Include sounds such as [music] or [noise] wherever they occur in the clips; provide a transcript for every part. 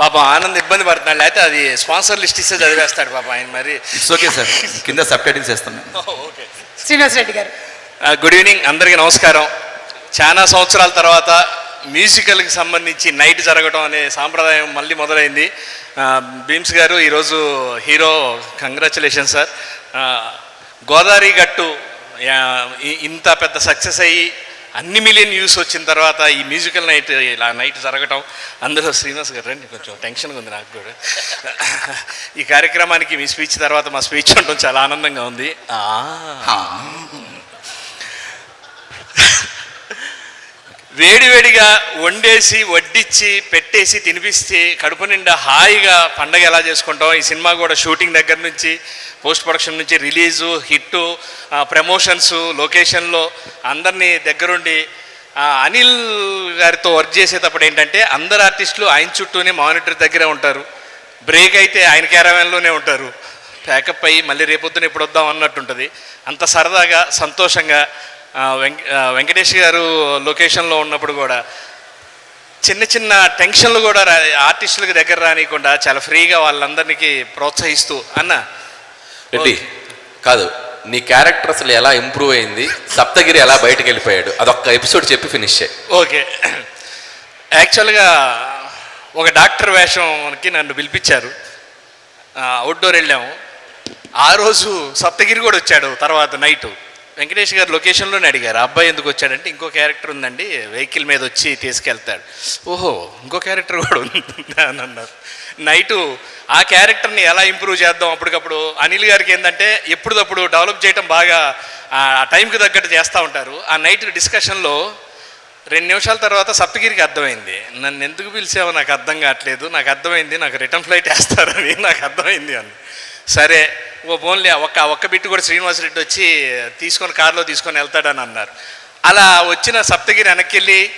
పాపం ఆనంద్ ఇబ్బంది పడుతున్నాడు. లేకపోతే అది స్పాన్సర్ లిస్ట్ ఇస్తే చదివేస్తాడు పాపం ఆయన మరి. ఇట్స్ ఓకే సార్ కింద సబ్ టైటిల్స్ వేస్తాను okay Srinivas Reddy garu. Good evening అందరికీ నమస్కారం. చాలా సంవత్సరాల తర్వాత మ్యూజికల్కి సంబంధించి నైట్ జరగడం అనే సాంప్రదాయం మళ్ళీ మొదలైంది. భీమ్స్ గారు ఈరోజు హీరో కంగ్రాచులేషన్ సార్ గోదావరి గట్టు ఇంత పెద్ద సక్సెస్ అయ్యి అన్ని మిలియన్ వ్యూస్ వచ్చిన తర్వాత ఈ మ్యూజికల్ నైట్ ఇలా నైట్ జరగటం అందులో శ్రీనివాస్ గారు రండి కొంచెం టెన్షన్గా ఉంది నాకు కూడా. ఈ కార్యక్రమానికి మీ స్పీచ్ తర్వాత మా స్పీచ్ ఉండడం చాలా ఆనందంగా ఉంది. వేడివేడిగా వండేసి వడ్డిచ్చి పెట్టేసి తినిపిస్తే కడుపు నిండా హాయిగా పండగ ఎలా చేసుకుంటాం? ఈ సినిమా కూడా షూటింగ్ దగ్గర నుంచి పోస్ట్ ప్రొడక్షన్ నుంచి రిలీజు హిట్టు ప్రమోషన్స్ లొకేషన్లో అందరినీ దగ్గరుండి అనిల్ గారితో వర్క్ చేసేటప్పుడు ఏంటంటే అందరు ఆర్టిస్టులు ఆయన చుట్టూనే మానిటర్ దగ్గరే ఉంటారు. బ్రేక్ అయితే ఆయన క్యారవాన్లోనే ఉంటారు. ప్యాకప్ అయ్యి మళ్ళీ రేపొద్దున ఇప్పుడు వద్దాం అన్నట్టుంటుంది. అంత సరదాగా సంతోషంగా వెంకటేష్ గారు లొకేషన్లో ఉన్నప్పుడు కూడా చిన్న చిన్న టెన్షన్లు కూడా రా ఆర్టిస్టులకు దగ్గర రానియకుండా చాలా ఫ్రీగా వాళ్ళందరికీ ప్రోత్సహిస్తూ అన్న రెడ్డి కాదు నీ క్యారెక్టర్ అసలు ఎలా ఇంప్రూవ్ అయింది సప్తగిరి ఎలా బయటకు వెళ్ళిపోయాడు అదొక్క ఎపిసోడ్ చెప్పి ఫినిష్ చేయి. ఓకే. యాక్చువల్గా ఒక డాక్టర్ వేషంకి నన్ను పిలిపించారు. అవుట్డోర్ వెళ్ళాము. ఆ రోజు సప్తగిరి కూడా వచ్చాడు తర్వాత నైట్ వెంకటేష్ గారు లొకేషన్లోనే అడిగారు అబ్బాయి ఎందుకు వచ్చాడంటే ఇంకో క్యారెక్టర్ ఉందండి వెహికల్ మీద వచ్చి తీసుకెళ్తాడు. ఓహో ఇంకో క్యారెక్టర్ కూడా ఉంది? అని అన్నారు. నైటు ఆ క్యారెక్టర్ని ఎలా ఇంప్రూవ్ చేద్దాం అప్పటికప్పుడు? అనిల్ గారికి ఏంటంటే ఎప్పుడప్పుడు డెవలప్ చేయడం బాగా ఆ టైంకి తగ్గట్టు చేస్తూ ఉంటారు. ఆ నైట్ డిస్కషన్లో రెండు నిమిషాల తర్వాత సప్తగిరికి అర్థమైంది నన్ను ఎందుకు పిలిచావో నాకు అర్థం కావట్లేదు నాకు అర్థమైంది నాకు రిటర్న్ ఫ్లైట్ వేస్తారని నాకు అర్థమైంది అని. సరే ఓ ఓన్లీ ఒక్క ఒక్క బిట్టు కూడా శ్రీనివాసరెడ్డి వచ్చి తీసుకొని కారులో తీసుకొని వెళ్తాడని అన్నారు. అలా వచ్చిన సప్తగిరి వెనక్కి వెళ్ళి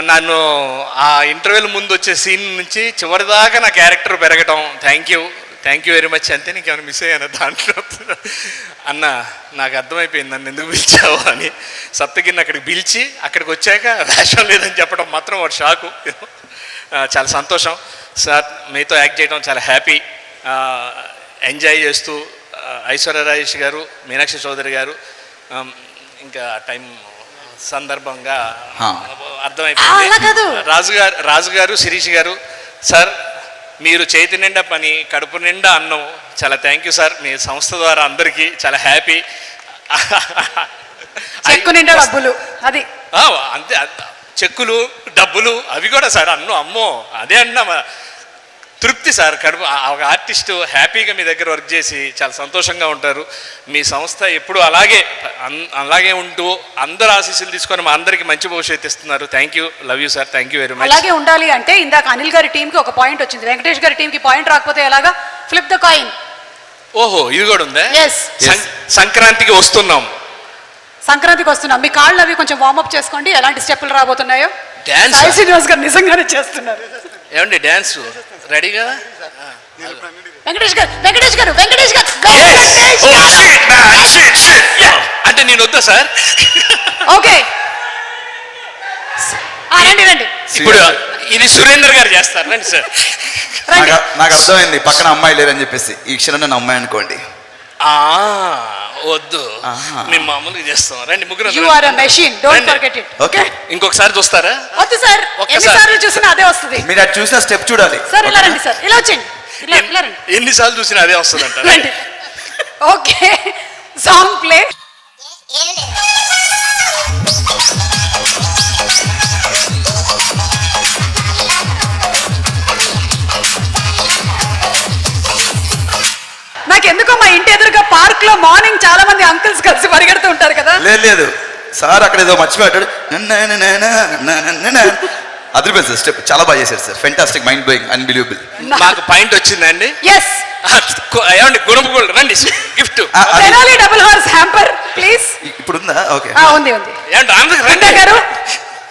నన్ను ఆ ఇంటర్వెల్ ముందు వచ్చే సీన్ నుంచి చివరిదాకా నా క్యారెక్టర్ పెరగటం thank you thank you very much అంతే నీకేమైనా మిస్ అయ్యాను దాంట్లో? అన్న నాకు అర్థమైపోయింది నన్ను ఎందుకు పిలిచావు? అని. సప్తగిరిని అక్కడికి పిలిచి అక్కడికి వచ్చాక వేషం లేదని చెప్పడం మాత్రం వాడు షాకు. చాలా సంతోషం. సార్ మీతో యాక్ట్ చేయడం చాలా హ్యాపీ. ఎంజాయ్ చేస్తూ ఆ, ఐశ్వర్య రాజేష్ గారు మీనాక్షి చౌదరి గారు ఇంకా టైం సందర్భంగా. అర్థమైపోయింది. అలా కాదు. రాజు గారు రాజు గారు శిరీష్ గారు సార్ మీరు చేతి నిండా పని కడుపు నిండా అన్నం చాలా థ్యాంక్ యూ సార్. మీ సంస్థ ద్వారా అందరికీ చాలా హ్యాపీ చెక్కు నిండా డబ్బులు అది. అంతే అంత- చెక్కులు డబ్బులు అవి కూడా సార్ అన్ను అమ్మో అదే అన్నా తృప్తి సార్. కడుపు ఒక ఆర్టిస్ట్ హ్యాపీగా మీ దగ్గర వర్క్ చేసి చాలా సంతోషంగా ఉంటారు. మీ సంస్థ ఎప్పుడు అలాగే అలాగే ఉంటూ అందరు ఆశీస్సులు తీసుకొని మా అందరికి మంచి భవిష్యత్తు ఇస్తున్నారు. Thank you love you sir thank you very much అలాగే ఉండాలి అంటే ఇందాక అనిల్ గారి టీంకి ఒక పాయింట్ వచ్చింది. వెంకటేష్ గారి టీంకి పాయింట్ రాకపోతే ఎలాగా? ఫ్లిప్ ద కాయిన్ ఓహో ఇది కూడా ఉందా? సంక్రాంతికి వస్తున్నాం. సంక్రాంతికి వస్తున్నాం. మీ కాళ్ళు అవి కొంచెం వార్మప్ చేసుకోండి. ఎలాంటి స్టెప్పులు రాబోతున్నాయో? శ్రీనివాస్ గారు నిజంగానే చేస్తున్నారు. ఏమండి డ్యాన్స్ రెడీ కదా? వెంకటేష్ గారు వెంకటేష్ గారు వెంకటేష్ గారు వెంకటేష్ Oh, గారు! shit, man, shit, shit. Yeah. అంటే నేను వద్దా సార్ ఓకే రండి రండి. ఇప్పుడు ఇది సురేందర్ గారు చేస్తారు రండి సార్ నాకు అర్థమైంది పక్కన అమ్మాయి లేరని చెప్పేసి. ఈ క్షణం నన్ను అమ్మాయి అనుకోండి. వద్దు. మేము మామూలుగా చేస్తాం. రండి ముగ్గురు you are a machine don't forget it okay. ఇంకొకసారి చూస్తారా? వద్దు సార్. ఎన్నిసార్లు చూసినా అదే వస్తుంది. మీరు అది చూసిన స్టెప్ చూడాలి. సార్ ఇలా రండి సార్. ఇలా వచ్చేయండి. ఇలా ఇలా రండి. ఎన్ని- ఎన్నిసార్లు చూసినా అదే వస్తుందంట. [laughs] రండి. ఓకే. సాంగ్ ప్లే నాకు ఎందుకో మా ఇంటి ఎదురుగా పార్క్లో మార్నింగ్ చాలా మంది అంకుల్స్ కలిసి పరిగెడుతూ ఉంటారు కదా? లేదు లేదు. సార్ అక్కడ ఏదో మర్చిపోయాడు. అదిరిపోయింది సార్ స్టెప్. చాలా బాగా చేశారు sir. Fantastic mind blowing unbelievable మాకు పాయింట్ వచ్చిందండి. ఎస్ ఏమండి గుణపు రండి gift. Tenali double horse hamper please. ఇప్పుడు ఉందా ఓకే. ఉంది ఉంది. ఏమండి ఆనంద్ పుట్ట రండి. గారు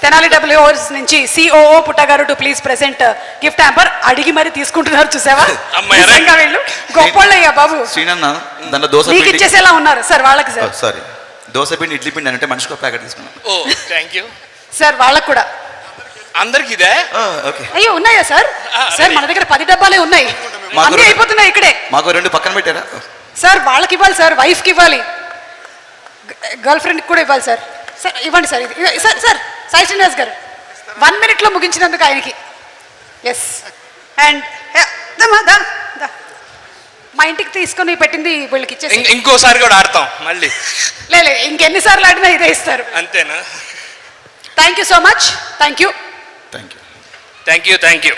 తెనాలి డబ్ల్యూ హార్స్ నుంచి COO Putta garu to please present gift hamper. అడిగి మరి తీసుకుంటున్నారు చూసావా? అమ్మాయి, వీళ్ళు. గొప్పోళ్ళయ్యా బాబు. శ్రీనన్న దాంట్లో దోశ మీకు పిండి. ఇచ్చేసేలా ఉన్నారు. సార్ వాళ్ళకి సార్. సారీ. దోశ పిండి ఇడ్లీ పిండి అంటే మనిషికి ఒక ప్యాకెట్ తీసుకున్నాను ఓ థ్యాంక్ యూ సార్ వాళ్ళకు కూడా. అందరికి ఇదే? ఓకే. అయ్యో ఉన్నాయా సార్? సార్. మన దగ్గర పది డబ్బాలే ఉన్నాయి. మాకు అన్నీ అయిపోతున్నాయి ఇక్కడే. మాకు రెండు పక్కన పెట్టారా? సార్ వాళ్ళకి ఇవ్వాలి సార్ వైఫ్కి ఇవ్వాలి. గర్ల్ ఫ్రెండ్కి కూడా ఇవ్వాలి సార్. సార్ ఇవ్వండి సార్ ఇది sir sir Sai Srinivas garu one మినిట్లో ముగించినందుకు ఆయనకి. ఎస్ అండ్ మా ఇంటికి తీసుకొని పెట్టింది వీళ్ళకి ఇచ్చేసి. ఇంకోసారి కూడా ఆడతాం మళ్ళీ. లే లే, ఇంకెన్నిసార్లు ఆడినా ఇదే ఇస్తారు. అంతేనా? Thank you so much thank you thank you thank you thank you